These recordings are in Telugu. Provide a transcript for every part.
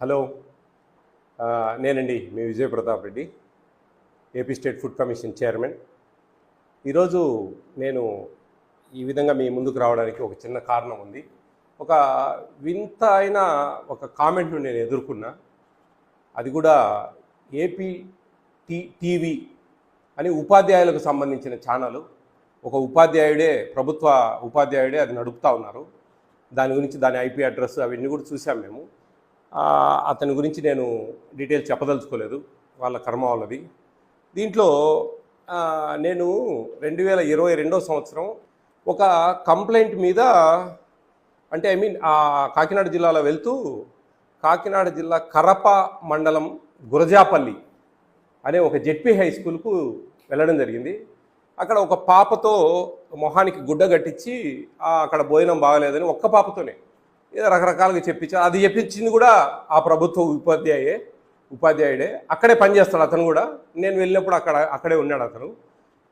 హలో. నేనండి మీ Vijaya Pratap Reddy AP state food commission chairman. ఈరోజు నేను ఈ విధంగా మీ ముందుకు రావడానికి ఒక చిన్న కారణం ఉంది. ఒక వింత అయిన ఒక కామెంట్ను నేను ఎదుర్కొన్నా. అది కూడా ఏపీ టీ టీవీ అని ఉపాధ్యాయులకు సంబంధించిన ఛానల్. ఒక ఉపాధ్యాయుడే ప్రభుత్వ ఉపాధ్యాయుడే అది నడుపుతా ఉన్నారు. దాని గురించి దాని ఐపీ అడ్రస్ అవన్నీ కూడా చూసాం మేము. అతని గురించి నేను డీటెయిల్స్ చెప్పదలుచుకోలేదు. వాళ్ళ కర్మ వాళ్ళది. దీంట్లో నేను రెండు వేల ఇరవై రెండో సంవత్సరం ఒక కంప్లైంట్ మీద అంటే ఐ మీన్ ఆ కాకినాడ జిల్లాలో వెళ్తూ కాకినాడ జిల్లా కరప మండలం గురజాపల్లి అనే ఒక జెడ్పీ హై స్కూల్కు వెళ్ళడం జరిగింది. అక్కడ ఒక పాపతో మొహానికి గుడ్డ కట్టించి అక్కడ భోజనం బాగలేదని ఒక్క పాపతోనే ఏదో రకరకాలుగా చెప్పించారు. అది చెప్పించింది కూడా ఆ ప్రభుత్వ ఉపాధ్యాయే ఉపాధ్యాయుడే. అక్కడే పనిచేస్తాడు అతను కూడా. నేను వెళ్ళినప్పుడు అక్కడ అక్కడే ఉన్నాడు అతను.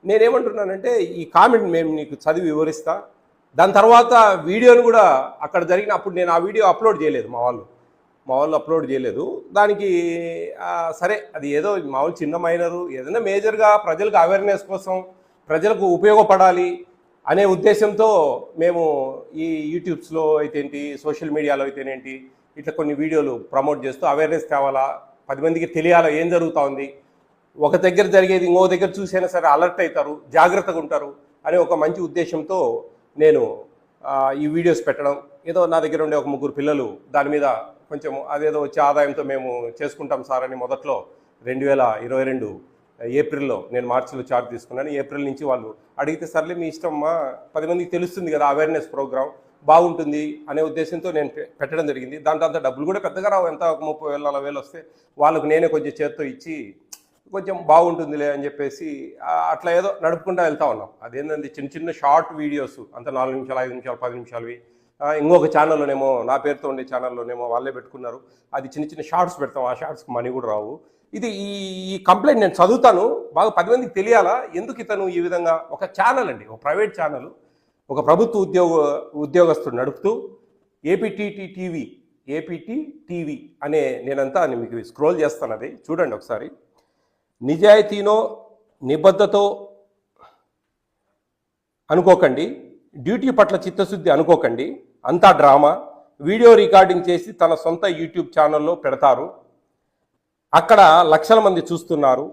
నేనేమంటున్నానంటే ఈ కామెంట్ మేము నీకు చదివి వివరిస్తా. దాని తర్వాత వీడియోను కూడా అక్కడ జరిగిన అప్పుడు నేను ఆ వీడియో అప్లోడ్ చేయలేదు మా వాళ్ళు. మా వాళ్ళు అప్లోడ్ చేయలేదు. దానికి సరే అది ఏదో మామూలు చిన్న మైనరు. ఏదైనా మేజర్గా ప్రజలకు అవేర్నెస్ కోసం ప్రజలకు ఉపయోగపడాలి. అనే ఉద్దేశంతో మేము ఈ యూట్యూబ్స్లో అయితేంటి సోషల్ మీడియాలో అయితేనేంటి ఇట్లా కొన్ని వీడియోలు ప్రమోట్ చేస్తూ అవేర్నెస్ తేవాలా పది మందికి తెలియాలా ఏం జరుగుతూ ఉంది? ఒక దగ్గర జరిగేది ఇంకో దగ్గర చూసైనా సరే అలర్ట్ అవుతారు జాగ్రత్తగా ఉంటారు అనే ఒక మంచి ఉద్దేశంతో నేను ఈ వీడియోస్ పెట్టడం. ఏదో నా దగ్గర ఉండే ఒక ముగ్గురు పిల్లలు దాని మీద కొంచెం అదేదో వచ్చే ఆదాయంతో మేము చేసుకుంటాం సార్ అని మొదట్లో రెండు వేల ఇరవై రెండు ఏప్రిల్లో నేను మార్చిలో చార్జ్ తీసుకున్నాను. ఏప్రిల్ నుంచి వాళ్ళు అడిగితే సర్లే మీ ఇష్టం మా పది మందికి తెలుస్తుంది కదా అవేర్నెస్ ప్రోగ్రామ్ బాగుంటుంది అనే ఉద్దేశంతో నేను పె- పెట్టడం జరిగింది. దాంట్లో అంత డబ్బులు కూడా పెద్దగా రావు. ఎంత ఒక ముప్పై వేలు నలభై వేలు వస్తే వాళ్ళకు నేనే కొంచెం చేత్తో ఇచ్చి కొంచెం బాగుంటుందిలే అని చెప్పేసి అట్లా ఏదో నడుపుకుంటూ వెళ్తా ఉన్నాం. అదేంటంటే చిన్న చిన్న షార్ట్ వీడియోస్ అంత నాలుగు నిమిషాలు ఐదు నిమిషాలు పది నిమిషాలవి. ఇంకొక ఛానల్లోనేమో నా పేరుతో ఉండే ఛానల్లోనేమో వాళ్ళే పెట్టుకున్నారు. అది చిన్న చిన్న షార్ట్స్ పెడతాం. ఆ షార్ట్స్కి మనీ కూడా రావు. ఇది ఈ ఈ కంప్లైంట్ నేను చదువుతాను. బాగా పది మందికి తెలియాలా? ఎందుకు ఇతను ఈ విధంగా ఒక ఛానల్ అండి ఒక ప్రైవేట్ ఛానల్ ఒక ప్రభుత్వ ఉద్యోగ ఉద్యోగస్తుడు నడుపుతూ ఏపీటీటీ టీవీ ఏపీటీ టీవీ అనే నేనంతా అని మీకు స్క్రోల్ చేస్తాను అది. చూడండి ఒకసారి. నిజాయితీనో నిబద్ధతో అనుకోకండి. డ్యూటీ పట్ల చిత్తశుద్ధి అనుకోకండి. అంతా డ్రామా. వీడియో రికార్డింగ్ చేసి తన సొంత యూట్యూబ్ ఛానల్లో పెడతారు. అక్కడ లక్షల మంది చూస్తున్నారు.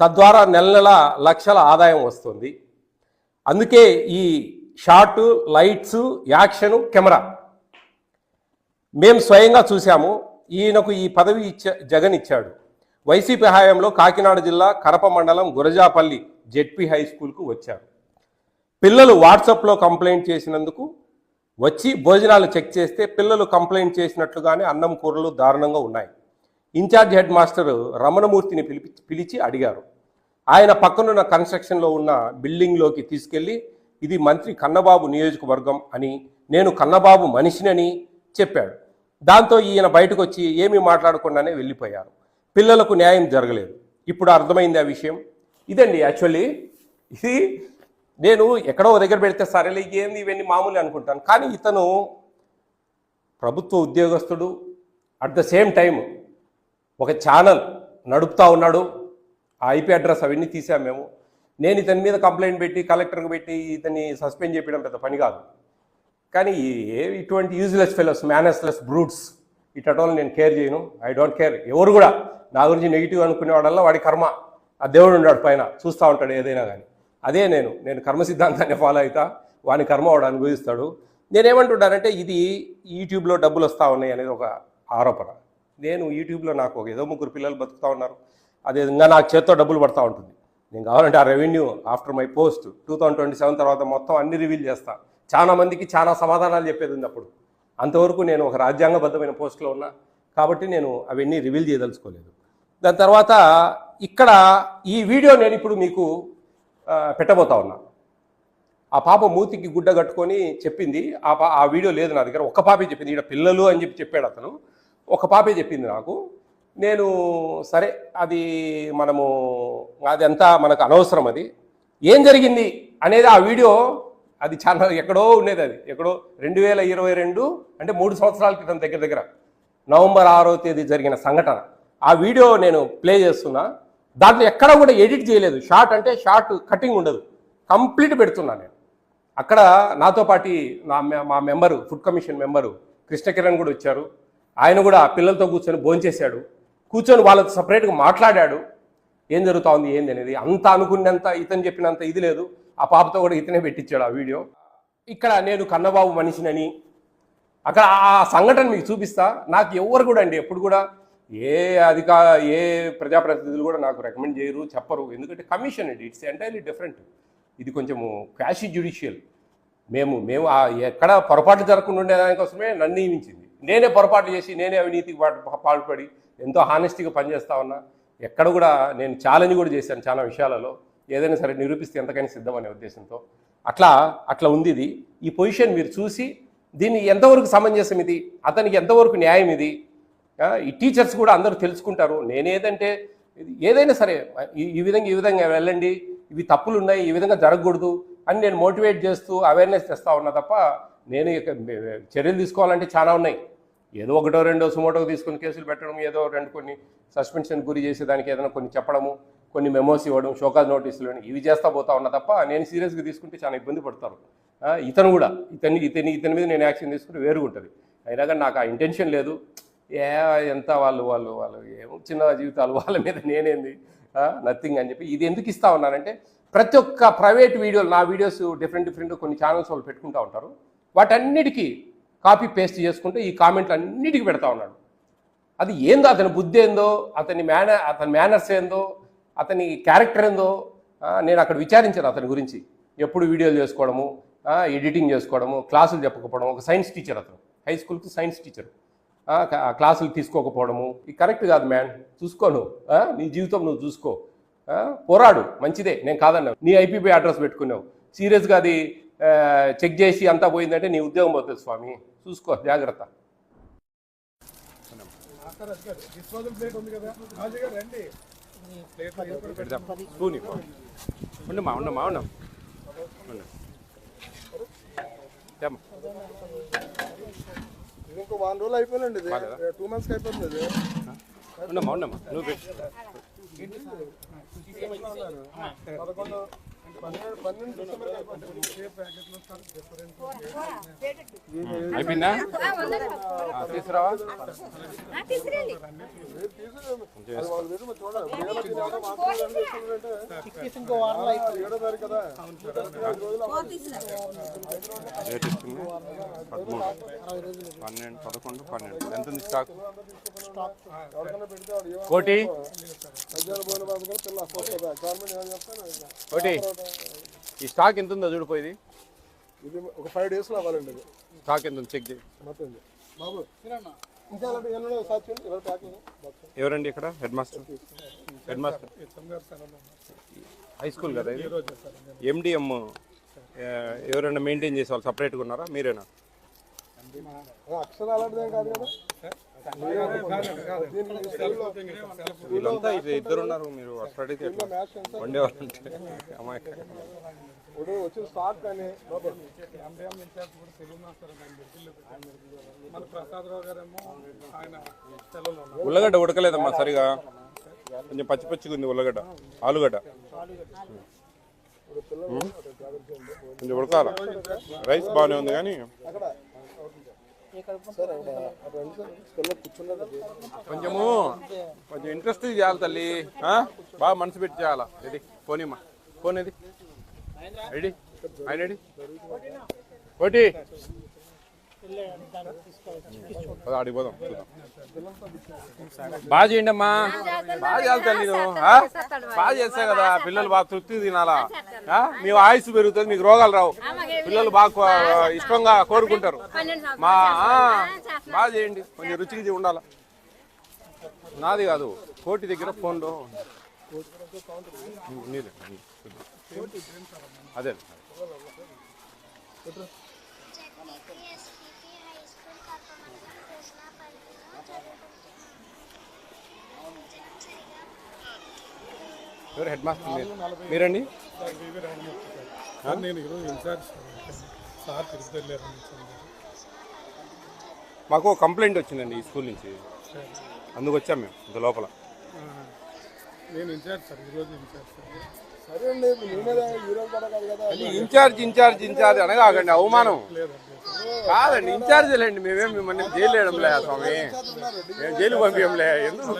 తద్వారా నెల నెల లక్షల ఆదాయం వస్తుంది. అందుకే ఈ షార్ట్ లైట్స్ యాక్షన్ కెమెరా మేము స్వయంగా చూసాము ఈయనకు ఈ పదవి ఇచ్చా జగన్ ఇచ్చాడు. వైసీపీ హయాంలో కాకినాడ జిల్లా కరప మండలం గురజాపల్లి జెడ్పీ హై స్కూల్కు వచ్చారు. పిల్లలు వాట్సాప్లో కంప్లైంట్ చేసినందుకు వచ్చి భోజనాలు చెక్ చేస్తే పిల్లలు కంప్లైంట్ చేసినట్లుగానే అన్నం కూరలు దారుణంగా ఉన్నాయి. ఇన్ఛార్జ్ హెడ్ మాస్టర్ రమణమూర్తిని పిలిపి పిలిచి అడిగారు. ఆయన పక్కనున్న కన్స్ట్రక్షన్లో ఉన్న బిల్డింగ్లోకి తీసుకెళ్ళి ఇది మంత్రి కన్నబాబు నియోజకవర్గం అని నేను కన్నబాబు మనిషినని చెప్పాడు. దాంతో ఈయన బయటకు వచ్చి ఏమీ మాట్లాడకుండానే వెళ్ళిపోయారు. పిల్లలకు న్యాయం జరగలేదు. ఇప్పుడు అర్థమైంది ఆ విషయం? ఇదండి యాక్చువల్లీ. ఇది నేను ఎక్కడో దగ్గర పెడితే సరేలే ఏంది ఇవన్నీ మామూలు అనుకుంటాను. కానీ ఇతను ప్రభుత్వ ఉద్యోగస్తుడు. అట్ ద సేమ్ టైం ఒక ఛానల్ నడుపుతా ఉన్నాడు. ఆ ఐపీ అడ్రస్ అవన్నీ తీసాం మేము. నేను ఇతని మీద కంప్లైంట్ పెట్టి కలెక్టర్కి పెట్టి ఇతన్ని సస్పెండ్ చేయడం పెద్ద పని కాదు. కానీ ఏ ఇటువంటి యూజ్లెస్ ఫెలోస్ మేనస్లెస్ బ్రూట్స్ ఇటోల్ నేను కేర్ చేయను. ఐ డోంట్ కేర్ ఎవరు కూడా నా గురించి నెగిటివ్ అనుకునే వాడల్లా వాడి కర్మ. ఆ దేవుడు ఉన్నాడు పైన చూస్తూ ఉంటాడు ఏదైనా కానీ అదే నేను నేను కర్మ సిద్ధాంతాన్ని ఫాలో అవుతా వాని కర్మ వాడు అనుభవిస్తాడు. నేనేమంటున్నానంటే ఇది యూట్యూబ్లో డబ్బులు వస్తూ ఉన్నాయి అనేది ఒక ఆరోపణ. నేను యూట్యూబ్లో నాకు ఒక ఏదో ముగ్గురు పిల్లలు బతుకుతూ ఉన్నారు. అదే విధంగా నాకు చేత్తో డబ్బులు పడతా ఉంటుంది. నేను కావాలంటే ఆ revenue after my post two thousand twenty seven తర్వాత మొత్తం అన్ని రివీల్ చేస్తా. చాలా మందికి చాలా సమాధానాలు చెప్పేది ఉంది అప్పుడు. అంతవరకు నేను ఒక రాజ్యాంగబద్ధమైన పోస్ట్లో ఉన్నా. కాబట్టి నేను అవన్నీ రివీల్ చేయదలుచుకోలేదు. దాని తర్వాత ఇక్కడ ఈ వీడియో నేను ఇప్పుడు మీకు పెట్టబోతా ఉన్నా. ఆ పాప మూతికి గుడ్డ కట్టుకొని చెప్పింది ఆ పా ఆ వీడియో లేదు నా దగ్గర. ఒక పాపే చెప్పింది. ఇక్కడ పిల్లలు అని చెప్పి చెప్పాడు అతను. ఒక పాపే చెప్పింది నాకు. నేను సరే అది మనము అది అంతా మనకు అనవసరం అది. ఏం జరిగింది అనేది ఆ వీడియో అది చాలా ఎక్కడో ఉండేది అది. ఎక్కడో రెండు వేల ఇరవై రెండు అంటే మూడు సంవత్సరాల క్రితం దగ్గర దగ్గర. నవంబర్ ఆరో తేదీ జరిగిన సంఘటన. ఆ వీడియో నేను ప్లే చేస్తున్నా. దాంట్లో ఎక్కడ కూడా ఎడిట్ చేయలేదు. షార్ట్ అంటే షార్ట్ కటింగ్ ఉండదు. కంప్లీట్ పెడుతున్నా నేను. అక్కడ నాతో పాటి నా మె- మా member food commission member Krishna Kiran కూడా వచ్చారు. ఆయన కూడా పిల్లలతో కూర్చొని భోంచేశాడు. కూర్చొని వాళ్ళతో సపరేట్గా మాట్లాడాడు. ఏం జరుగుతా ఉంది ఏంది అనేది అంత అనుకున్నంత ఇతను చెప్పినంత ఇది లేదు. ఆ పాపతో కూడా ఇతనే పెట్టించాడు ఆ వీడియో. ఇక్కడ నేను కన్నబాబు మనిషినని అక్కడ ఆ సంఘటన మీకు చూపిస్తా. నాకు ఎవరు కూడా అండి ఎప్పుడు కూడా ఏ అధికార ఏ ప్రజాప్రతినిధులు కూడా నాకు రికమెండ్ చేయరు చెప్పరు. ఎందుకంటే కమిషన్ అండి ఇట్స్ ఎంటైర్లీ డిఫరెంట్. ఇది కొంచెము క్వాషి జ్యుడిషియల్. మేము మేము ఎక్కడ పొరపాటు జరగకుండా ఉండేదానికోసమే నన్ను నియమించింది. నేనే పొరపాటు చేసి నేనే అవినీతికి పాటు- పాల్పడి ఎంతో హానెస్టీగా పనిచేస్తా ఉన్నా ఎక్కడ కూడా నేను ఛాలెంజ్ కూడా చేశాను చాలా విషయాలలో. ఏదైనా సరే నిరూపిస్తే ఎంతకైనా సిద్ధం అనే ఉద్దేశంతో. అట్లా అట్లా ఉంది ఇది. ఈ పొజిషన్ మీరు చూసి దీన్ని ఎంతవరకు సమంజసం ఇది? అతనికి ఎంతవరకు న్యాయం ఇది? ఈ టీచర్స్ కూడా అందరూ తెలుసుకుంటారు. నేనేదంటే ఏదైనా సరే ఈ ఈ విధంగా ఈ విధంగా వెళ్ళండి ఇవి తప్పులు ఉన్నాయి ఈ విధంగా జరగకూడదు అని నేను మోటివేట్ చేస్తూ అవేర్నెస్ తెస్తా ఉన్నా తప్ప నేను చర్యలు తీసుకోవాలంటే చాలా ఉన్నాయి. ఏదో ఒకటో రెండో సుమోటో తీసుకుని కేసులు పెట్టడం ఏదో రెండు కొన్ని సస్పెన్షన్ గురి చేసేదానికి ఏదైనా కొన్ని చెప్పడము కొన్ని మెమోస్ ఇవ్వడం షోకాజ్ నోటీసులు ఇవ్వడం ఇవి చేస్తా పోతా ఉన్నా తప్ప నేను సీరియస్గా తీసుకుంటే చాలా ఇబ్బంది పడతారు. ఇతను కూడా ఇతని ఇతని ఇతని మీద నేను యాక్షన్ తీసుకుంటే వేరుగా ఉంటుంది. అయినా కానీ నాకు ఆ ఇంటెన్షన్ లేదు. ఏ ఎంత వాళ్ళు వాళ్ళు వాళ్ళు ఏమో చిన్న జీవితాలు వాళ్ళ మీద నేనేంది? నథింగ్ అని చెప్పి ఇది ఎందుకు ఇస్తా ఉన్నానంటే ప్రతి ఒక్క ప్రైవేట్ వీడియోలు నా వీడియోస్ డిఫరెంట్ డిఫరెంట్ కొన్ని ఛానల్స్ వాళ్ళు పెట్టుకుంటూ ఉంటారు. వాటన్నిటికీ కాపీ పేస్ట్ చేసుకుంటూ ఈ కామెంట్లు అన్నిటికీ పెడతా ఉన్నాడు. అది ఏందో అతని బుద్ధి ఏందో అతని మేన అతని మేనర్స్ ఏందో అతని క్యారెక్టర్ ఏందో నేను అక్కడ విచారించాను అతని గురించి. ఎప్పుడు వీడియోలు చేసుకోవడము ఎడిటింగ్ చేసుకోవడము క్లాసులు చెప్పకపోవడం ఒక సైన్స్ టీచర్ అతను. హై స్కూల్కి సైన్స్ టీచర్ క్లాసులు తీసుకోకపోవడము. ఇది కరెక్ట్ కాదు మ్యాన్ చూసుకో నువ్వు. నీ జీవితం నువ్వు చూసుకో. పోరాడు. మంచిదే. నేను కాదన్నావు నీ ఐపీపీ అడ్రస్ పెట్టుకున్నావు. సీరియస్గా అది చెక్ చేసి అంతా పోయిందంటే నీ ఉద్యోగం పోతుంది స్వామి చూసుకో జాగ్రత్త డిస్పోజల్ ప్లేట్ ఉంది కదా రాజు గారు రండి పెడదాం స్పూన్ ఉండమ్మా ఉండమ్మా ఉండం ఇది ఇంకో వారం రోజులు అయిపోయిందండి ఇది టూ మంత్స్కి అయిపోతుంది ఉండమ్మా ఉండమ్మా నువ్వు పెట్టు పదకొండు అయిపోయిందా? తీసుకురావా? రేట్ ఇస్తుంది. పదమూడు. పన్నెండు పదకొండు పన్నెండు. ఎంత ఉంది స్టాక్? కోటి? బాబు కూడా కోటి. ఈ స్టాక్ ఎంత ఉందో చూడిపోయింది ఇది. ఒక ఫైవ్ డేస్లో అవ్వాలండి ఇది. స్టాక్ ఎంత ఉంది? చెక్ చేయి. మొత్తం ఇది. బాబు ఇంకా అలాంటి సార్ చూడండి ఎవరు ప్యాకింగ్? బాక్స్. ఎవరండి ఇక్కడ? Head master head master high school కదా ఇది? ఎండిఎం ఎవరైనా మెయింటైన్ చేసే వాళ్ళు సపరేట్గా ఉన్నారా? మీరేనా? వీళ్ళంతా ఇది ఇద్దరు ఉన్నారు మీరు అట్లా అడిగితే వండేవాళ్ళంటే. అమ్మాయి ఇప్పుడు వచ్చిన స్టాక్ కానీ బాబు మన ప్రసాదరావు గారేమో ఆయన సెలవులో ఉన్నారు. ఉల్లగడ్డ ఉడకలేదమ్మా సరిగా. కొంచెం పచ్చి పచ్చిగా ఉంది ఉల్లగడ్డ ఆలుగడ్డ. కొంచెం ఉడకాల? రైస్ బాగానే ఉంది కానీ సార్ అక్కడ అక్కడ రండి సార్ స్కూల్లో కూర్చున్నారు కొంచెము కొంచెం ఇంట్రెస్ట్ చేయాలి తల్లి. బాగా మనసు పెట్టి చేయాలా? రెడీ. పోనీమ్మా ఫోన్ ఇది రెడీ. ఆయన రెడీ. ఒకటి ఆడికి పోదాం. బాగా చేయండి అమ్మా బాగా చేస్తా తల్లి బాగా చేస్తా కదా పిల్లలు బాగా తృప్తి తినాలా? మీ ఆయుస్ పెరుగుతుంది మీకు రోగాలు రావు. పిల్లలు బాగా ఇష్టంగా కోరుకుంటారు. మా బాగా చేయండి. కొంచెం రుచికి ఉండాలా? నాది కాదు కోటి దగ్గర ఫోన్లో అదే. ఎవరు హెడ్ మాస్టర్ మీరు? మీరండి? నేను ఈరోజు ఇన్ఛార్జ్ సార్ తిరుపతి మాకు కంప్లైంట్ వచ్చిందండి ఈ స్కూల్ నుంచి. అందుకు వచ్చాం మేము ఇంత లోపల. నేను ఇన్ఛార్జ్ సార్ ఈరోజు ఇన్ఛార్జ్ సార్. సరే ఇన్ఛార్జ్ ఇన్ఛార్జ్ ఇన్ఛార్జ్ అనగాకండి అవమానం. కాదండి ఇన్ఛార్జ్ లేండి మేమేం మిమ్మల్ని జైలు వేయడంలే స్వామి. మేము జైలు పంపించంలే ఎందుకు?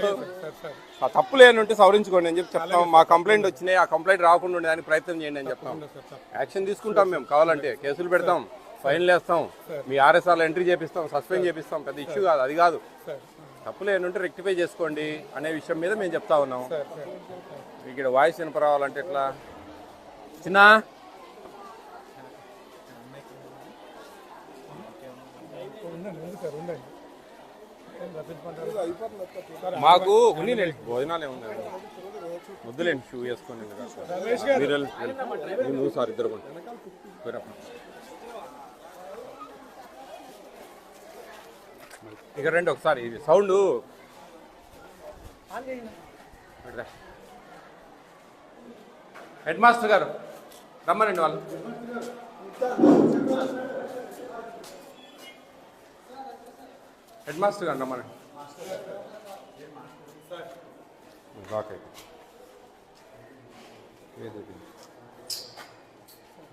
ఆ తప్పు లేనుంటే సవరించుకోండి అని చెప్పి చెప్తాం. మా కంప్లైంట్ వచ్చినాయి ఆ కంప్లైంట్ రాకుండా ఉండేదానికి ప్రయత్నం చేయండి అని చెప్తాం. యాక్షన్ తీసుకుంటాం మేము కావాలంటే కేసులు పెడతాం ఫైన్లు వేస్తాం మీ ఆర్ఎస్ఆర్లో ఎంట్రీ చేపిస్తాం సస్పెండ్ చేపిస్తాం పెద్ద ఇష్యూ కాదు అది కాదు. తప్పు లేని ఉంటే రెక్టిఫై చేసుకోండి అనే విషయం మీద మేము చెప్తా ఉన్నాం. ఇక్కడ వాయిస్ వినపరావాలంటే ఎట్లా? చిన్న? మాకు ఉన్నిలేండి భోజనాలు ఏమున్నాయి వద్దులేండి షూ వేసుకొని మీరు సార్ ఇద్దరు కొంచెం. ఇక్కడ రండి ఒకసారి ఇది సౌండ్. హెడ్ మాస్టర్ గారు రమ్మనండి వాళ్ళు. హెడ్ మాస్టర్ గారు రమ్మనండి. లాక్ అయిపోయింది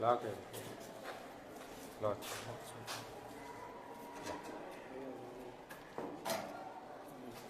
లాక్ అయిపోయింది లాక్.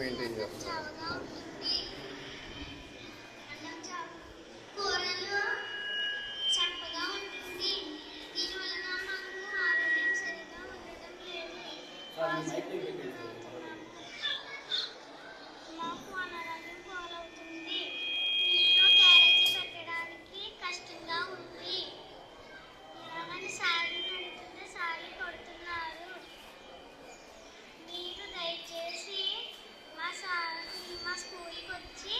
మెయింటైన్ చేస్తారు చావగా ఉంటుంది అన్నం చావ కూరలు చప్పగా ఉంటుంది దీనివలన మాకు ఆరోగ్యం సరిగా ఉండటం లేదు మాకు అనారోగ్యం పాలవుతుంది ఇంట్లో క్యారేజీ పెట్టడానికి కష్టంగా ఉంది ఇలాగని సార్లు నడుతుంటే సార్లు కొడుతున్నారు మీరు దయచేసి మా సార్ మా స్కూల్కి వచ్చి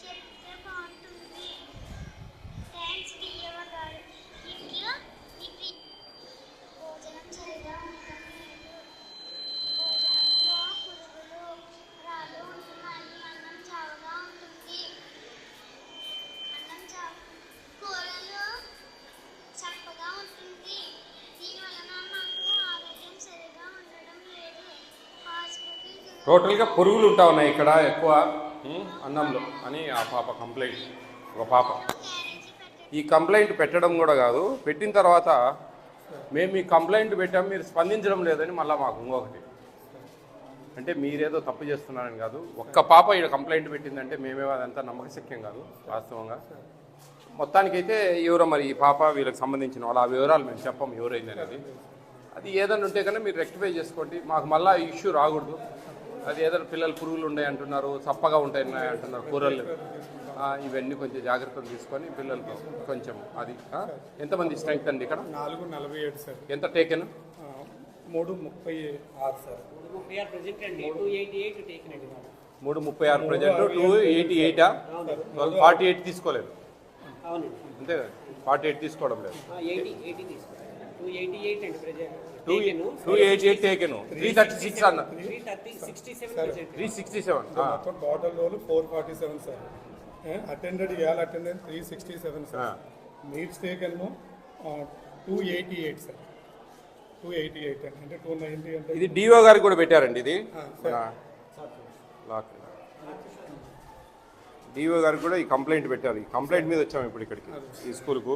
చెప్తే బాగుంటుంది థ్యాంక్స్ డియవ గారు ఇంట్లో ఇది భోజనం సరిగా ఉండడం లేదు భోజనంలో పురుగులు రాళ్ళు ఉంటున్నాయి అన్నం చావగా ఉంటుంది అన్నం చావ కూరలు చప్పగా ఉంటుంది దీనివలన మాకు ఆరోగ్యం సరిగా ఉండడం లేదు హాస్పిటల్ టోటల్గా పురుగులు ఉంటా ఉన్నాయి ఇక్కడ ఎక్కువ అన్నంలో. అని ఆ పాప కంప్లైంట్ ఒక పాప. ఈ కంప్లైంట్ పెట్టడం కూడా కాదు పెట్టిన తర్వాత మేము మీ కంప్లైంట్ పెట్టాం మీరు స్పందించడం లేదని మళ్ళీ మాకు ఇంకొకటి. అంటే మీరేదో తప్పు చేస్తున్నారని కాదు ఒక్క పాప ఈడ కంప్లైంట్ పెట్టిందంటే మేమేమో అదంతా నమ్మకశక్యం కాదు వాస్తవంగా. మొత్తానికైతే ఎవరో మరి ఈ పాప వీళ్ళకి సంబంధించిన వాళ్ళ ఆ వివరాలు మేము చెప్పం ఎవరైంది అనేది అది ఏదైనా ఉంటే కన్నా మీరు రెక్టిఫై చేసుకోండి మాకు మళ్ళీ ఇష్యూ రాకూడదు. అది ఏదైనా పిల్లలు పురుగులు ఉన్నాయి అంటున్నారు చప్పగా ఉంటాయి అంటున్నారు కూరలు. ఆ, ఇవన్నీ కొంచెం జాగ్రత్తలు తీసుకొని పిల్లలతో కొంచెం అది? ఎంతమంది స్ట్రెంగ్త్ అండి ఇక్కడ? నాలుగు నలభై ఏడు సార్. ఎంత టేకెన్ మూడు ముప్పై ఆరు సార్. మూడు ముప్పై ఆరు present two eighty eighty forty eight తీసుకోలేదు. అంతే కదా. ఫార్టీ ఎయిట్ తీసుకోవడం లేదు. ఎయిటీ ఎయిటీ తీసుకోండి two eighty taken three thirty six అన్న. త్రీ సిక్స్టీ సెవెన్ మొత్తం total roll four forty seven sir attended ఇవాళ attended three sixty seven sir meets taken two eighty eight sir two eighty eight అంటే టూ నైంటీ అంటే ఇది డిఓ గారికి కూడా పెట్టారండి ఇది? లాక్ డిఓ గారికి కూడా ఈ కంప్లైంట్ పెట్టారు. ఈ కంప్లైంట్ మీద వచ్చాము ఇప్పుడు ఇక్కడికి ఈ స్కూల్కు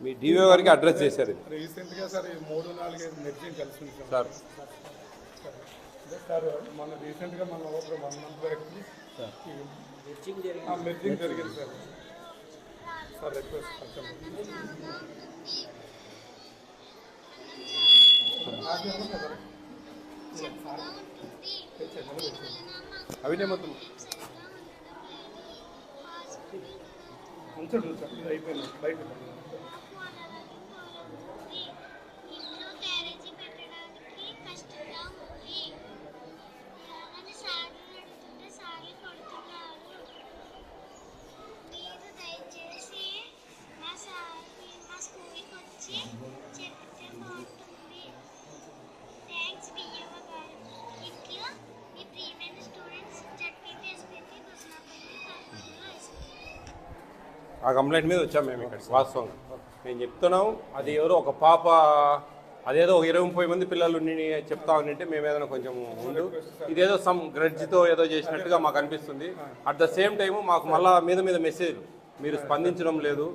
మీ డిఓ గారికి అడ్రస్ చేశారు రీసెంట్గా సార్ మూడు నాలుగైదు కలిసి సార్. సార్ సార్ మన రీసెంట్గా మన ఒక వన్ మంత్ బ్యాక్ మెర్జింగ్ జరిగింది సార్. సార్ రిక్వెస్ట్ అవినే మొత్తం. ఇది అయిపోయింది. బయట ఇంట్లో క్యారేజీ పెట్టడానికి కష్టంగా ఉంది అని సార్లు అడుగుతుంటే సార్లు కొడుతున్నారు మీరు దయచేసి మా సార్కి మా స్కూల్కి వచ్చి చెప్తే బాగుంటుంది థ్యాంక్స్ బియ్యమ్మ గారు ఇట్లు మీ ప్రియమైన స్టూడెంట్స్ జడ్పీటీఎస్పీకి కృష్ణాపల్లి కర్నూలు హై స్కూల్ ఆ కంప్లైంట్ మీద వచ్చాం మేము ఇక్కడ వాస్తవంగా. మేము చెప్తున్నాం అది ఎవరో ఒక పాప అదేదో ఒక ఇరవై ముప్పై మంది పిల్లలు ఉండి చెప్తా ఉంటే మేము ఏదైనా కొంచెం ఉండు. ఇదేదో సమ్ గ్రడ్జ్తో ఏదో చేసినట్టుగా మాకు అనిపిస్తుంది. అట్ ద సేమ్ టైం మాకు మళ్ళా మీద మీద మెసేజ్ మీరు స్పందించడం లేదు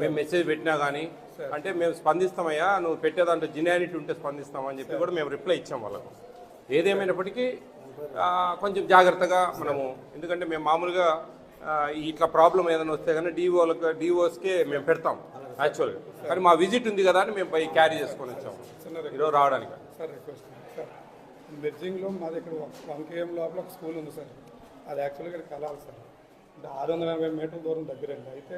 మేము మెసేజ్ పెట్టినా కానీ అంటే మేము స్పందిస్తామయ్యా నువ్వు పెట్టేదాంట్లో జినానిటీ ఉంటే స్పందిస్తామని చెప్పి కూడా మేము రిప్లై ఇచ్చాం వాళ్ళకు. ఏదేమైనప్పటికీ కొంచెం జాగ్రత్తగా మనము ఎందుకంటే మేము మామూలుగా ఇట్లా ప్రాబ్లం ఏదైనా వస్తే కానీ డిఓలకు డిఓస్కే మేము పెడతాం యాక్చువల్గా కానీ మా విజిట్ ఉంది కదా అని మేము పై క్యారీ చేసుకొని వచ్చాము ఈరోజు రావడానికి. సార్ రిక్వెస్ట్ సార్ మెర్జింగ్లో మా దగ్గర వన్ కేఎం లోపల ఒక స్కూల్ ఉంది సార్. అది యాక్చువల్గా ఇక్కడ కలాలి సార్. ఆరు వందల యాభై మీటర్ల దూరం దగ్గరండి. అయితే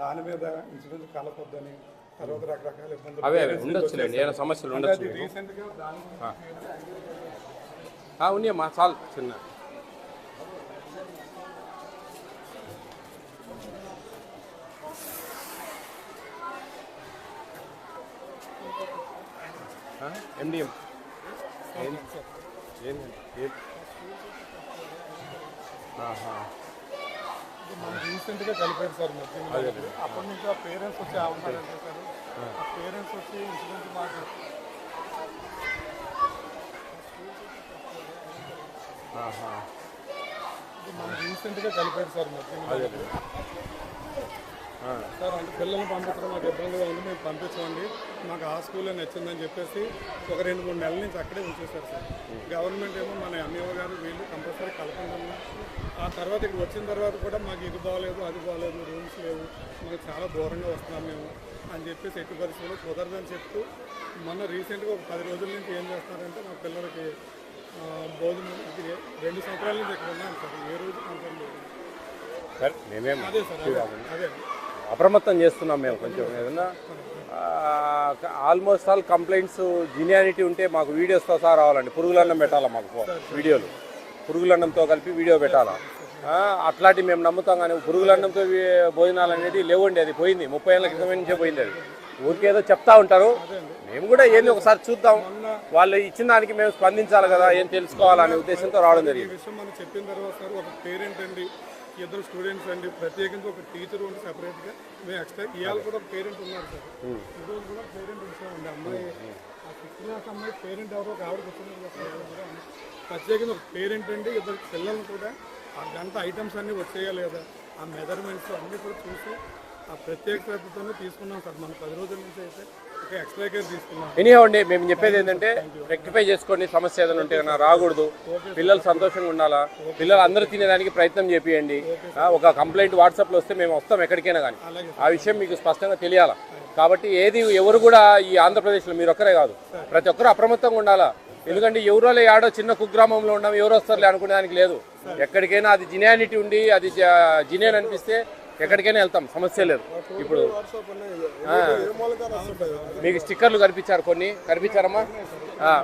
దాని మీద ఇన్సూరెన్స్ కలపొద్దని తర్వాత రకరకాల ఇబ్బందులు అవే ఉండొచ్చులేండి ఏమైనా. సమస్యలు ఉండొచ్చు రీసెంట్గా దాని ఉన్నాయమ్మా చాలు చిన్న. ఎండిఎం రీసెంట్గా కలిపారు సార్ మెర్జింగ్ అప్పటి నుంచి ఆ పేరెంట్స్ వచ్చి ఆవున్నారంటే సార్. ఆ. పేరెంట్స్ వచ్చి ఇన్సూరెన్స్ మాకు. రీసెంట్గా కలిపారు సార్ మెర్జింగ్ సార్ అంటే పిల్లల్ని పంపించడం మాకు ఇబ్బందిగా ఉంది. మేము పంపించండి మాకు ఆ స్కూల్లో నచ్చిందని చెప్పేసి ఒక రెండు మూడు నెలల నుంచి అక్కడే ఉంచేశారు సార్. గవర్నమెంట్ ఏమో మన ఎంఈఓ గారు వీళ్ళు కంపల్సరీ కలపండి ఆ తర్వాత ఇక్కడ వచ్చిన తర్వాత కూడా మాకు ఇది బాగలేదు అది బాగలేదు రూమ్స్ లేవు మాకు చాలా దూరంగా వస్తున్నాం మేము అని చెప్పేసి ఎట్టి పరిస్థితుల్లో కుదరదని చెప్తూ మొన్న రీసెంట్గా ఒక పది రోజుల నుంచి ఏం చేస్తున్నారంటే మా పిల్లలకి భోజనం రెండు సంవత్సరాల నుంచి ఇక్కడ ఉన్నాను సార్. ఏ రోజు కంప్లైంట్ లేదు. అదే సార్ అదే. అప్రమత్తం చేస్తున్నాం మేము కొంచెం ఏదన్నా. ఆల్మోస్ట్ ఆల్ కంప్లైంట్స్ జినియానిటీ ఉంటే మాకు వీడియోస్తో సహా రావాలండి. పురుగులన్నం పెట్టాలా మాకు వీడియోలు. పురుగులన్నంతో కలిపి వీడియో పెట్టాలా? అట్లాంటి అట్లాంటివి మేము నమ్ముతాం కానీ పురుగులన్నంతో భోజనాలు అనేది లేవండి. అది పోయింది. ముప్పై ఏళ్ళ క్రితం నుంచే పోయింది అది. ఊరికేదో చెప్తా ఉంటారు. మేము కూడా ఏంది ఒకసారి చూద్దాం. వాళ్ళు ఇచ్చిన దానికి మేము స్పందించాలి కదా ఏం తెలుసుకోవాలనే ఉద్దేశంతో రావడం ఈ జరిగింది ఇద్దరు స్టూడెంట్స్ అండి. ప్రత్యేకించి ఒక టీచర్ ఉండి సెపరేట్గా మేము ఎక్స్ట్రా ఇవాళ కూడా ఒక పేరెంట్ ఉన్నారు సార్. ఈరోజు కూడా పేరెంట్ ఉంచామండి. అమ్మాయి ఆ సిక్స్త్ క్లాస్ అమ్మాయి పేరెంట్ ఎవరో ఒక కూడా ప్రత్యేకంగా ఒక పేరెంట్ అండి. ఇద్దరు పిల్లలు కూడా ఆ గంట ఐటమ్స్ అన్నీ వచ్చాయా లేదా ఆ మెజర్మెంట్స్ అన్నీ కూడా చూసి ఆ ప్రత్యేక శ్రద్ధతోనే తీసుకున్నాం సార్. మనం పది రోజుల నుంచి అయితే ఒక ఎక్స్ట్రా కేర్ తీసుకున్నాం ఎనీహౌ అండి మేము చెప్పేది ఏంటంటే రెక్టిఫై చేసుకోండి సమస్య ఏదైనా ఉంటే రాకూడదు. పిల్లలు సంతోషంగా ఉండాలా? పిల్లలు అందరూ తినేదానికి ప్రయత్నం చేపియండి. ఒక కంప్లైంట్ వాట్సాప్లో వస్తే మేము వస్తాం ఎక్కడికైనా కానీ. ఆ విషయం మీకు స్పష్టంగా తెలియాలా? కాబట్టి ఏది ఎవరు కూడా ఈ ఆంధ్రప్రదేశ్లో మీరు ఒక్కరే కాదు. ప్రతి ఒక్కరు అప్రమత్తంగా ఉండాలా? ఎందుకంటే ఎవరోలే ఆడో చిన్న కుగ్రామంలో ఉన్నాం ఎవరు వస్తారులే అనుకునేదానికి లేదు. ఎక్కడికైనా అది జినియానిటీ ఉండి అది జినియన్ అనిపిస్తే ఎక్కడికైనా వెళ్తాం సమస్య లేదు. ఇప్పుడు మీకు స్టిక్కర్లు కనిపించారు కొన్ని కనిపించారమ్మా?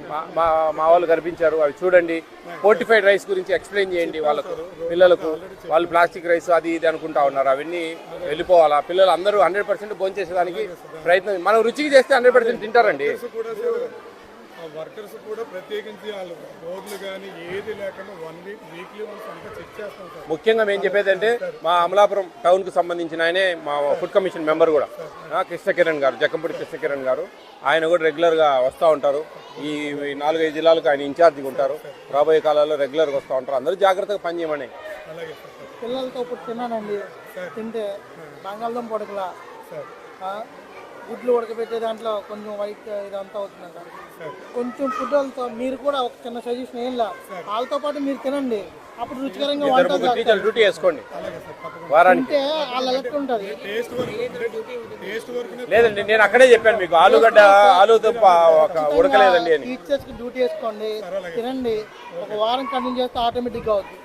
మా- మా మా వాళ్ళు కనిపించారు అవి చూడండి. ఫోర్టిఫైడ్ రైస్ గురించి ఎక్స్ప్లెయిన్ చేయండి వాళ్ళకు పిల్లలకు. వాళ్ళు ప్లాస్టిక్ రైస్ అది ఇది అనుకుంటా ఉన్నారు. అవన్నీ వెళ్ళిపోవాలా? పిల్లలు అందరూ హండ్రెడ్ పర్సెంట్ భోంచేసేదానికి ప్రయత్నం మనం రుచికి చేస్తే హండ్రెడ్ పర్సెంట్ తింటారండి. వర్కర్స్ కూడా ప్రత్యేకించి వాళ్ళు రోడ్లు కానీ ఏది లేకుండా వన్ వీక్ వీక్లీ వన్స్ అంతా చెక్ చేస్తాం సార్. ముఖ్యంగా మేము చెప్పేది అంటే మా అమలాపురం టౌన్కు సంబంధించిన ఆయనే మా ఫుడ్ కమిషన్ మెంబర్ కూడా. ఆ, కృష్ణ కిరణ్ గారు జక్కంపూడి కృష్ణ కిరణ్ గారు. ఆయన కూడా రెగ్యులర్గా వస్తూ ఉంటారు. ఈ నాలుగైదు జిల్లాలకు ఆయన ఇన్ఛార్జిగా ఉంటారు. రాబోయే కాలాల్లో రెగ్యులర్గా వస్తూ ఉంటారు. అందరూ జాగ్రత్తగా పనిచేయమని పిల్లలతో ఇప్పుడు తిన్నానండి తింటే బంగాళదుంప పొడకలా గుడ్లు ఉడకబెట్టే దాంట్లో కొంచెం వైట్ ఇదంతా అవుతుందంట. కొంచెం ఫుడ్ వాళ్ళతో మీరు కూడా ఒక చిన్న సజెషన్ ఏం లా వాళ్ళతో పాటు మీరు తినండి. అప్పుడు రుచికరంగా వంట డ్యూటీ వేసుకోండి వారానికి. తింటే వాళ్ళ లెక్క ఉంటుంది. లేదండి నేను అక్కడే చెప్పాను మీకు. ఆలుగడ్డ ఆలు తప్ప ఒక ఉడకలేదండి అని. టీచర్స్కి డ్యూటీ వేసుకోండి తినండి. ఒక వారం కంటిన్యూ చేస్తే ఆటోమేటిక్గా అవుతుంది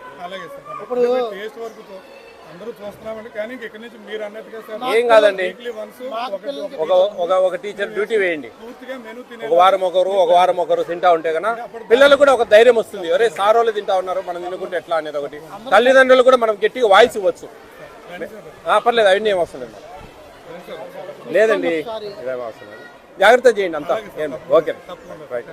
సార్ ఇప్పుడు టేస్ట్ వరకు చూ- అందరూ చూస్తున్నామండి కానీ ఇంక ఇక్కడి నుంచి మీరు అన్నట్టుగా సార్ ఏం కాదండి. వీక్లీ వన్స్ ఒక ఒక ఒక టీచర్ డ్యూటీ వేయండి. పూర్తిగా మెనూ తినే ఒక వారం ఒకరు ఒక వారం ఒకరు తింటా ఉంటే కన్నా పిల్లలు కూడా ఒక ధైర్యం వస్తుంది. ఒరే సార్ వాళ్ళు తింటా ఉన్నారు మనం తినుకుంటే ఎట్లా? అనేది ఒకటి. తల్లిదండ్రులు కూడా మనం గట్టిగా వాయిస్ ఇవ్వచ్చు. ఆ, పర్లేదు అవన్నీ ఏం అవసరం లేదు. లేదండి. జాగ్రత్త చేయండి అంతా. ఏం ఓకే. రైట్